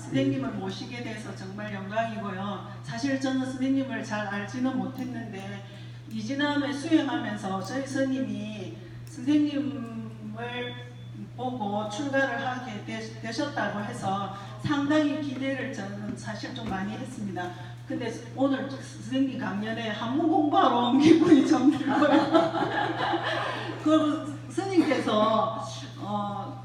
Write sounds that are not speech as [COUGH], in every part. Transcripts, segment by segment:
선생님을 모시게 돼서 정말 영광이고요. 사실 저는 선생님을 잘 알지는 못했는데 이진함에 수행하면서 저희 스님이 선생님을 보고 출가를 하게 되, 되셨다고 해서 상당히 기대를 저는 사실 좀 많이 했습니다. 근데 오늘 선생님 강연에 한문 공부하러 온 기분이 좀 들고요. [LAUGHS] 그 스님께서 어,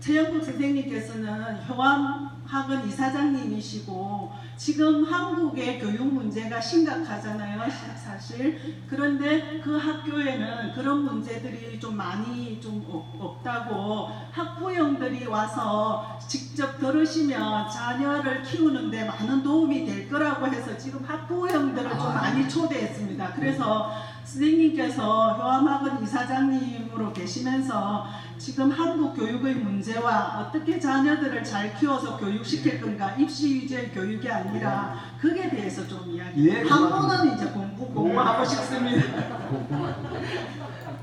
최영국 선생님께서는 효암 학원 이사장님이시고 지금 한국의 교육 문제가 심각하잖아요 시- 사실. 그런데 그 학교에는 그런 문제들이 좀 많이 좀 없- 없다고 학부형들이 와서 직접 들으시면 자녀를 키우는데 많은 도움이 될 거라고 해서 지금 학부형들을 좀 많이 초대했습니다. 그래서 선생님께서 효암학원 이사장님으로 계시면서 지금 한국 교육의 문제와 어떻게 자녀들을 잘 키워서 교육시킬 건가 입시 위주의 교육이 아니라 그에 대해서 좀 이야기. 예, 한국은 이제 공부 공부하고 싶습니다.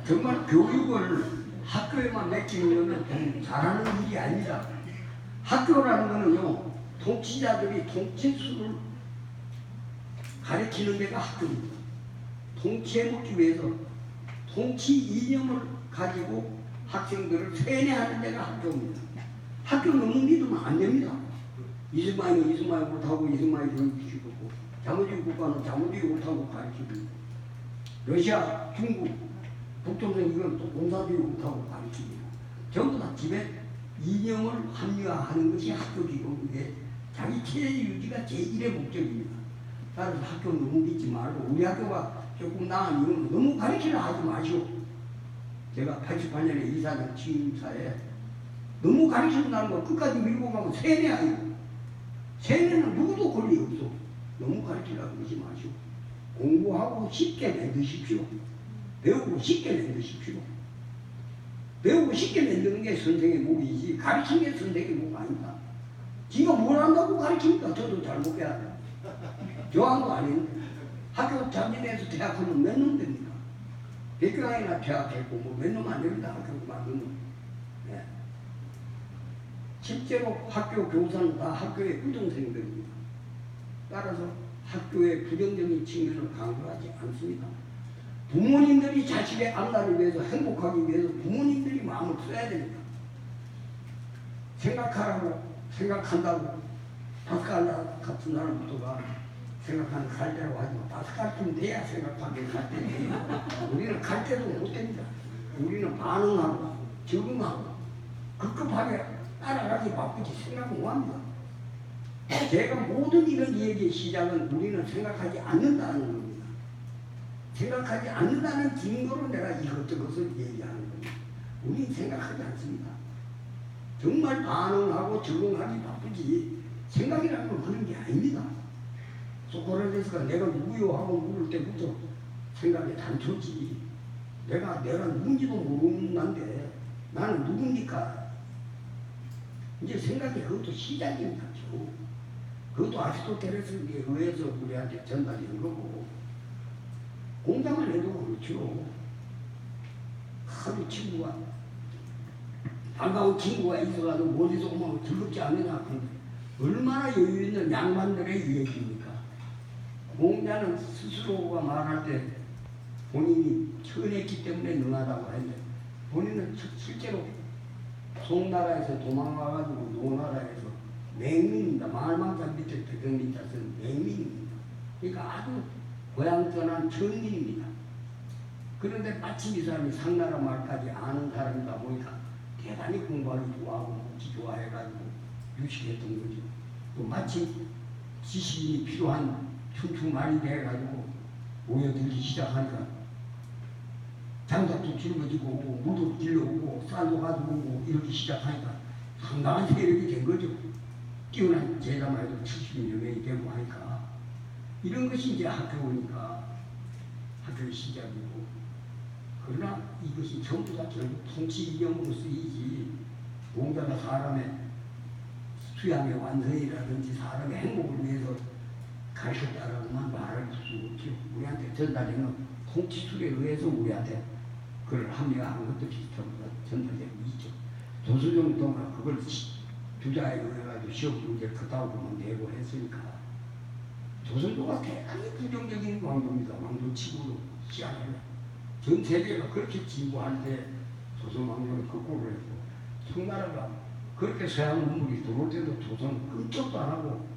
정말 교육을 학교에만 맡기는 것은 잘하는 일이 아니다. 학교라는 거는요, 통치자들이 통치수를 가르치는 데가 학교입니다. 통치해 먹기 위해서 통치 이념을 가지고 학생들을 세뇌하는 데가 학교입니다. 학교 너무 믿으면 안 됩니다. 이승만이 이승만이 옳다고 이승만이 교육시키고 자무주의 국가는 자무주의 옳다고 가르치고 러시아, 중국, 북조선 이건 또 공산주의 옳다고 가르칩니다. 전부 다 집에 이념을 합리화하는 것이 학교이고 이게 자기 체제 유지가 제1의 목적입니다. 따라서 학교 너무 믿지 말고 우리 학교가 조금 나은 이유는 너무 가르치려 하지 마시오. 제가 88년에 이사장 취임사에 너무 가르친다는 거 끝까지 밀고 가면 세뇌 아니고 세뇌는 누구도 권리 없어. 너무 가르치려고 그러지 마시오. 공부하고 쉽게 만드십시오. 배우고 쉽게 만드십시오. 배우고 쉽게 만드는 게 선생의 목이지 가르치는 게 선생의 목 아닙니다. 지가 뭘 한다고 가르칩니까? 저도 잘못 배워요. 저하고 아닌데 학교 자진해서 대학하면 몇 놈 됩니까? 백교양이나 대학했고 뭐몇 놈 안 됩니다. 학교 만드는 네. 실제로 학교 교사는 다 학교의 부정생들입니다. 따라서 학교의 부정적인 측면을 강조하지 않습니다. 부모님들이 자식의 앞날을 위해서 행복하기 위해서 부모님들이 마음을 써야 됩니다. 생각하라고 생각한다고 파스칼 같은 사람부터가 생각하는 갈대라고 하지만 파스칼쯤 돼야 생각하게 갈대 우리는 갈대도 못 됩니다. 우리는 반응하고 적응하고 급급하게 따라가기 바쁘지 생각 못 합니다. 제가 모든 이런 얘기의 시작은 우리는 생각하지 않는다는 겁니다. 생각하지 않는다는 증거로 내가 이것저것을 얘기하는 겁니다. 우리는 생각하지 않습니다. 정말 반응하고 적응하기 바쁘지 생각이라는 건 그런 게 아닙니다. 소크라테스가 내가 누구요 하고 물을 때부터 생각이 단초지. 내가 내가 누군지도 모르는데 나는 누굽니까? 이제 생각이 그것도 시작입니다. 죠 그것도 아리스토텔레스에 의해서 우리한테 전달된 거고 공장을 해도 그렇죠. 하루 친구가 반가운 친구가 있어가지고 멀리서 오면 즐겁지 않느냐 얼마나 여유 있는 양반들의 얘기입니까? 공자는 스스로가 말할 때 본인이 천했기 때문에 능하다고 했는데 본인은 실- 실제로 송나라에서 도망가가지고 노나라에서 맹민입니다. 말만 잘 밑에 백성민 자서는 맹민입니다. 그러니까 아주 고향 떠난 천민입니다. 그런데 마침 이 사람이 상나라 말까지 아는 사람이다 보니까 대단히 공부하기 좋아하고 묵기 좋아해가지고 유식했던 거죠. 또 마침 지식이 필요한 춘추말이 돼가지고 모여들기 시작하니까 장작도 짊어지고 오고 물도 길러오고 쌀도 가지고 오고 이렇게 시작하니까 상당한 세력이 된 거죠. 뛰어난 제자만 해도 70여 명이 되고 하니까 이런 것이 이제 학교니까 학교의 시작이고 그러나 이것이 전부 다 결국 통치 이념으로 쓰이지 뭔가가 사람의 수양의 완성이라든지 사람의 행복을 위해서 가르쳤다라고만 말할 수 없죠. 우리한테 전달되는 통치술에 의해서 우리한테 그걸 합리화한 것들이 전부 다 전달되고 있죠. 조수종 동가 그걸 시- 주자에 의해가지고 시험 문제 그따구 보면 내고 했으니까 조선조가 대단히 부정적인 왕조입니다. 왕조 치고도 시작하면 전 세계가 그렇게 진보하는데 조선 왕조는 거꾸로 했고 청나라가 그렇게 서양 문물이 들어올 때도 조선 끔찍도 안 하고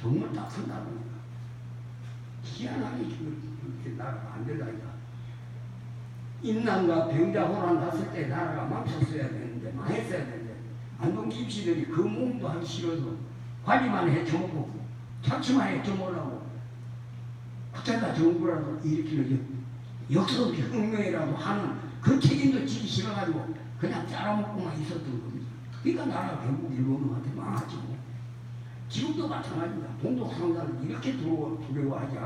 정말 나쁜 나라입니다. 희한하게 그렇게 나라가 안 된다니까. 인난과 병자 호란 났을 때 나라가 멈췄어야 되는데 망했어야 되는데 안동 김씨들이 그 몸도 하기 싫어서 관리만 해쳐먹고 착취만 해쳐먹으려고 국가가 정부라도 일으키는 역사적 혁명이라도 하는 그 책임도 지기 싫어가지고 그냥 짜라먹고만 있었던 겁니다. 그러니까 나라가 결국 일본한테 망하지 뭐. 지금도 마찬가지입니다. 동독 상사를 이렇게 두려워, 두려워하지